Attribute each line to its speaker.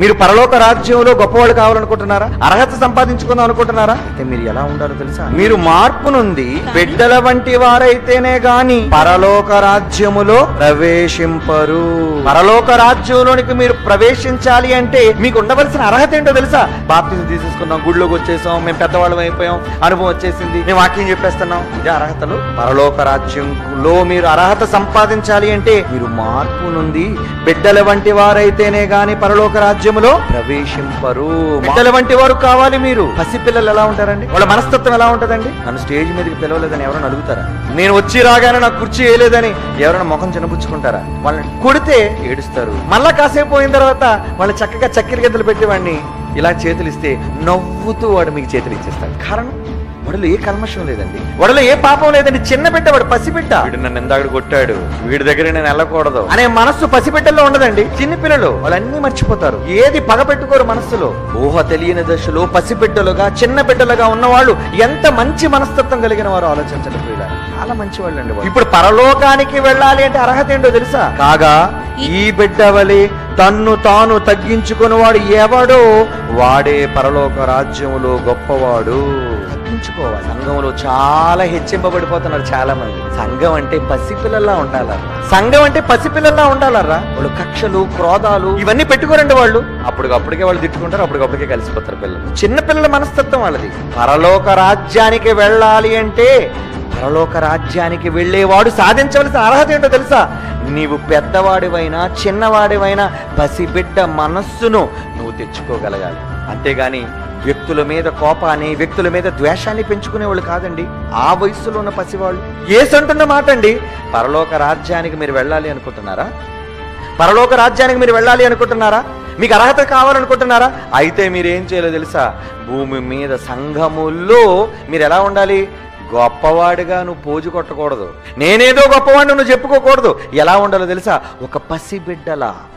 Speaker 1: మీరు పరలోక రాజ్యంలో గొప్పవాళ్ళు కావాలనుకుంటున్నారా? అర్హత సంపాదించుకుందాం అనుకుంటున్నారా? అయితే మీరు ఎలా ఉండాలో తెలుసా? మీరు మార్పు నుండి బిడ్డల వంటి వారైతేనే గాని పరలోక రాజ్యములో ప్రవేశింపరు. పరలోక రాజ్యంలోనికి మీరు ప్రవేశించాలి అంటే మీకు ఉండవలసిన అర్హత ఏంటో తెలుసా? బాప్తిజం తీసేసుకున్నాం గుడిలోకి వచ్చేసాం మేము పెద్దవాళ్ళం అయిపోయాం అనుభవం వచ్చేసింది మేము వాక్యం చెప్పేస్తున్నాం. ఇదే అర్హతలు? పరలోక రాజ్యంలో మీరు అర్హత సంపాదించాలి అంటే మీరు మార్పు నుండి బిడ్డల వంటి వారైతేనే గాని పరలోక రాజ్యం రాజ్యములో ప్రవేశింపరు. బిడ్డల వంటి వారు కావాలి మీరు. పసిపిల్లలు ఎలా ఉంటారండి? వాళ్ళ మనస్తత్వం ఎలా ఉంటదండి? నన్ను స్టేజ్ మీదకి పిలవలేదని ఎవరైనా అడుగుతారా? నేను వచ్చి రాగానే నాకు కుర్చీ వేయలేదని ఎవరైనా ముఖం చిన్నపుచ్చుకుంటారా వాళ్ళని కొడితే ఏడుస్తారు. మళ్ళా కాసేపు పోయిన తర్వాత వాళ్ళు చక్కగా చక్కెర గిద్దలు పెట్టేవాడిని ఇలా చేతులు ఇస్తే నవ్వుతూ వాడు మీకు చేతులు ఇచ్చేస్తాడు. కారణం? వాడిలో ఏ కల్మషం లేదండి. వాడిలో ఏ పాపం లేదండి. చిన్న బిడ్డ వాడు పసిబిడ్డ. వీడు నన్ను ఎందాడు కొట్టాడు. వీడి దగ్గర నేను వెళ్ళకూడదు. అనే మనస్సు పసిబిడ్డల్లో ఉండదండి. చిన్న పిల్లలు వాళ్ళన్నీ మర్చిపోతారు. ఏది పగ పెట్టుకోరు మనస్సులో. ఊహ తెలియని దశలో పసిబిడ్డలుగా చిన్న బిడ్డలుగా ఉన్నవాళ్ళు ఎంత మంచి మనస్తత్వం కలిగిన వారు ఆలోచించండి ప్రియులారా. చాలా మంచి వాళ్ళు. అండి. ఇప్పుడు పరలోకానికి వెళ్ళాలి అంటే అర్హత ఏంటో తెలుసా? కాగా ఈ బిడ్డ వలె తన్ను తాను తగ్గించుకుని వాడు ఎవడో వాడే పరలోక రాజ్యములో గొప్పవాడు. తగ్గించుకోవాలి సంఘంలో చాలా హెచ్చింపబడిపోతున్నారు చాలా మంది సంఘం అంటే పసిపిల్లల్లా ఉండాలరా? సంఘం అంటే పసిపిల్లల్లా ఉండాలరా? వాళ్ళు కక్షలు క్రోధాలు ఇవన్నీ పెట్టుకోరండి వాళ్ళు. అప్పటికప్పటికే వాళ్ళు తిట్టుకుంటారు అప్పటికప్పటికే కలిసిపోతారు పిల్లలు. చిన్న పిల్లల మనస్తత్వం వాళ్ళది. పరలోక రాజ్యానికి వెళ్ళాలి అంటే పరలోక రాజ్యానికి వెళ్ళేవాడు సాధించవలసిన అర్హత ఏంటో తెలుసా? నీవు పెద్దవాడివైనా చిన్నవాడివైనా పసిబిడ్డ మనస్సును నువ్వు తెచ్చుకోగలగాలి. అంతేగాని వ్యక్తుల మీద కోపాన్ని వ్యక్తుల మీద ద్వేషాన్ని పెంచుకునేవాళ్ళు కాదండి. ఆ వయస్సులో ఉన్న పసివాళ్ళు. ఏసంటున్న మాట అండి పరలోక రాజ్యానికి మీరు వెళ్ళాలి అనుకుంటున్నారా? పరలోక రాజ్యానికి మీరు వెళ్ళాలి అనుకుంటున్నారా? మీకు అర్హత కావాలనుకుంటున్నారా? అయితే మీరు ఏం చేయాలో తెలుసా? భూమి మీద సంఘముల్లో మీరు ఎలా ఉండాలి? గొప్పవాడిగా నువ్వు పోజు కొట్టకూడదు. నేనేదో గొప్పవాడిని నువ్వు చెప్పుకోకూడదు. ఎలా ఉండాలో తెలుసా? ఒక పసిబిడ్డలా.